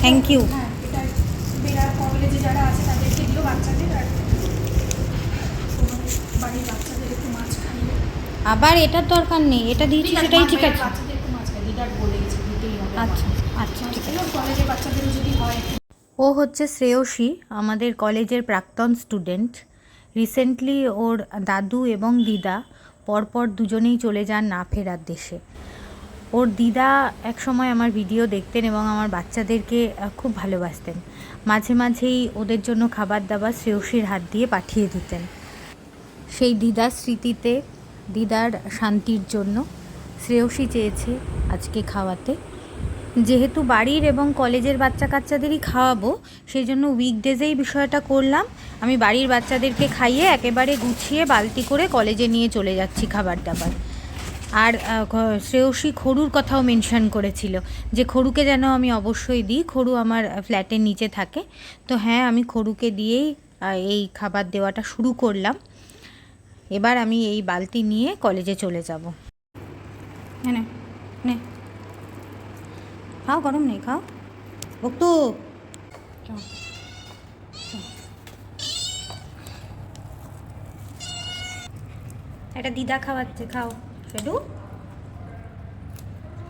Thank you আবার এটার দরকার নেই এটা দিয়েছি সেটাই ঠিক আছে। আচ্ছা আচ্ছা ঠিক আছে। ও হচ্ছে শ্রেয়সী আমাদের কলেজের প্রাক্তন স্টুডেন্ট রিসেন্টলি ওর দাদু এবং দিদা পরপর দুজনেই চলে যান না ফেরার দেশে ওর দিদা এক সময় আমার ভিডিও দেখতেন এবং আমার বাচ্চাদেরকে খুব ভালোবাসতেন। মাঝে মাঝেই ওদের জন্য খাবার দাবার শ্রেয়সীর হাত দিয়ে পাঠিয়ে দিতেন। সেই দিদার স্মৃতিতে, দিদার শান্তির জন্য শ্রেয়সী চেয়েছে আজকে খাওয়াতে। যেহেতু বাড়ির এবং কলেজের বাচ্চা কাচ্চাদেরই খাওয়াবো সেই জন্য উইকডেজেই বিষয়টা করলাম। আমি বাড়ির বাচ্চাদেরকে খাইয়ে একেবারে গুছিয়ে বালতি করে কলেজে নিয়ে চলে যাচ্ছি খাবার দাবার আর শ্রেয়সী খড়ুর কথাও মেনশন করেছিল যে খড়ুকে যেন আমি অবশ্যই দিই খড়ু আমার ফ্ল্যাটের নিচে থাকে। তো হ্যাঁ আমি খড়ুকে দিয়েই এই খাবার দেওয়াটা শুরু করলাম। এবার আমি এই বালতি নিয়ে কলেজে চলে যাব। নে নে, খাও গরম নেই খাও। চল। এটা দিদা খাওয়াচ্ছে খাও। সেটু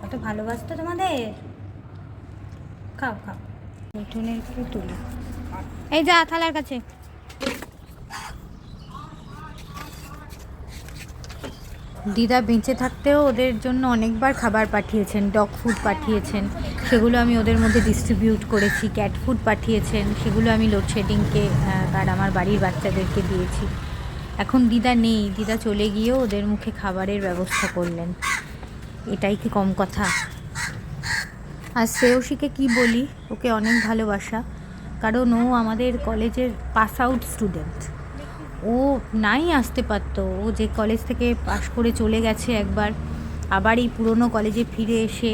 কত ভালোবাসতো তোমাদের? খাও খাও। উঠোনের করে তুলি। এই যা, থালার কাছে। দিদা বেঁচে থাকতেও ওদের জন্য অনেকবার খাবার পাঠিয়েছেন ডগ ফুড পাঠিয়েছেন। সেগুলো আমি ওদের মধ্যে ডিস্ট্রিবিউট করেছি ক্যাট ফুড পাঠিয়েছেন, সেগুলো আমি লোডশেডিংকে আর আমার বাড়ির বাচ্চাদেরকে দিয়েছি। এখন দিদা নেই। দিদা চলে গিয়েও ওদের মুখে খাবারের ব্যবস্থা করলেন। এটাই কি কম কথা? আর শ্রেয়সীকে কি বলি? ওকে অনেক ভালোবাসা। কারণ ও আমাদের কলেজের পাস আউট স্টুডেন্ট ও নাই আসতে পারতো। ও যে কলেজ থেকে পাশ করে চলে গেছে একবার, আবার এই পুরনো কলেজে ফিরে এসে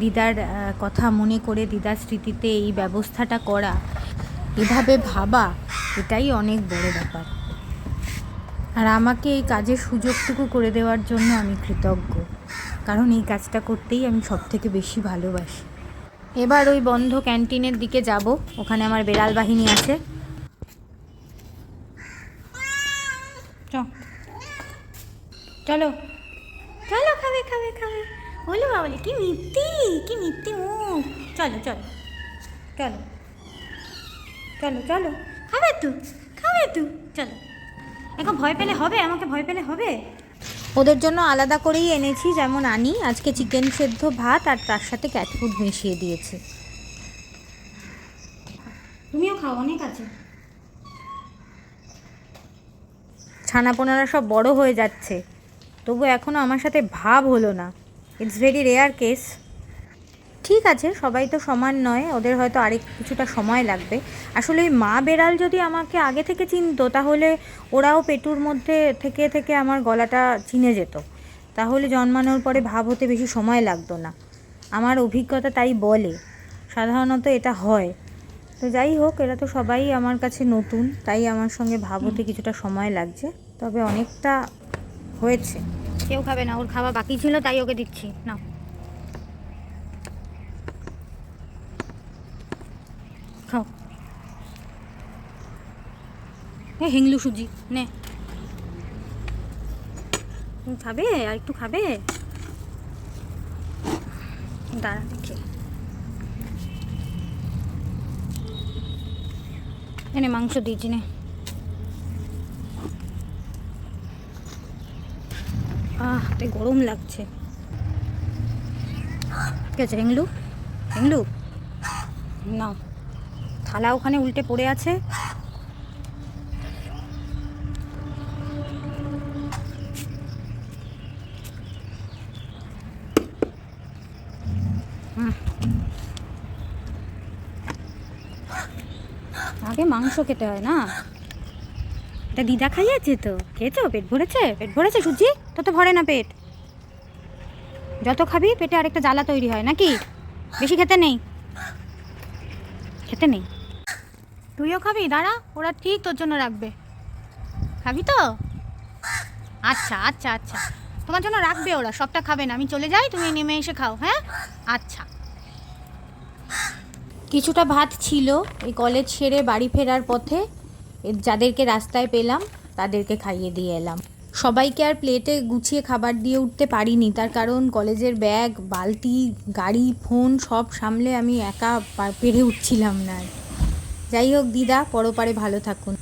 দিদার কথা মনে করে দিদার স্মৃতিতে এই ব্যবস্থাটা করা। এভাবে ভাবা, এটাই অনেক বড় ব্যাপার। আর আমাকে এই কাজের সুযোগটুকু করে দেওয়ার জন্য আমি কৃতজ্ঞ। কারণ এই কাজটা করতেই আমি সব থেকে বেশি ভালোবাসি। এবার ওই বন্ধ ক্যান্টিনের দিকে যাব। ওখানে আমার বেড়াল বাহিনী আছে। চলো। চলো, খাবে খাবে খাবে। বলো বাবলি, কি মিথ্যি কি মিথ্যি মুখ। চলো চলো। চলো। চলো চলো। খাবে তো খাবে তো। চলো। এখন ভয় পেলে হবে আমাকে ভয় পেলে হবে। ওদের জন্য আলাদা করেই এনেছি যেমন আনি আজকে চিকেন সেদ্ধ ভাত আর তার সাথে ক্যাট ফুড মিশিয়ে দিয়েছি। তুমিও খাও অনেক আছে। ছানাপোনারা সব বড় হয়ে যাচ্ছে। তবু এখনও আমার সাথে ভাব হলো না। ইটস ভেরি রেয়ার কেস ঠিক আছে সবাই তো সমান নয় ওদের হয়তো আরেক কিছুটা সময় লাগবে। আসলে ওই মা বেড়াল যদি আমাকে আগে থেকে চিনতো তাহলে ওরাও পেটুর মধ্যে থেকে থেকে আমার গলাটা চিনে যেত। তাহলে জন্মানোর পরে ভাব হতে বেশি সময় লাগতো না। আমার অভিজ্ঞতা তাই বলে সাধারণত এটা হয়। তো যাই হোক এরা তো সবাই আমার কাছে নতুন তাই আমার সঙ্গে ভাব হতে কিছুটা সময় লাগছে তবে অনেকটা হয়েছে। কেউ খাবে না ওর খাওয়া বাকি ছিল তাই ওকে দিচ্ছি না খাও এ, হিংলু সুজি, নে। খাবে? আর একটু খাবে? দাঁড়া, দেখি। এনে মাংস দিয়েছি, নে। আহ তাই গরম লাগছে। ঠিক আছে, হেংলু? হেংলু? না থালা ওখানে উল্টে পড়ে আছে। আগে মাংস খেতে হয় না? এটা দিদা খাইয়েছে তো। খেয়েছো? পেট ভরেছে? পেট ভরেছে সুজি? তো তো ভরে না পেট। যত খাবি, পেটে আরেকটা জ্বালা তৈরি হয়, নাকি? বেশি খেতে নেই। খেতে নেই। তুইও খাবি? দাঁড়া, ওরা ঠিক তোর জন্য রাখবে। খাবি তো? আচ্ছা আচ্ছা আচ্ছা। তোমার জন্য রাখবে ওরা, সবটা খাবে না। আমি চলে যাই, তুমি নেমে এসে খাও হ্যাঁ? আচ্ছা। কিছুটা ভাত ছিল এই কলেজ সেরে বাড়ি ফেরার পথে। যাদেরকে রাস্তায় পেলাম, তাদেরকে খাইয়ে দিয়ে এলাম। সবাইকে আর প্লেটে গুছিয়ে খাবার দিয়ে উঠতে পারিনি। তার কারণ কলেজের ব্যাগ, বালতি, গাড়ি, ফোন সব সামলে আমি একা পেরে উঠছিলাম না। যাই হোক, দিদা, পরপারে ভালো থাকুন।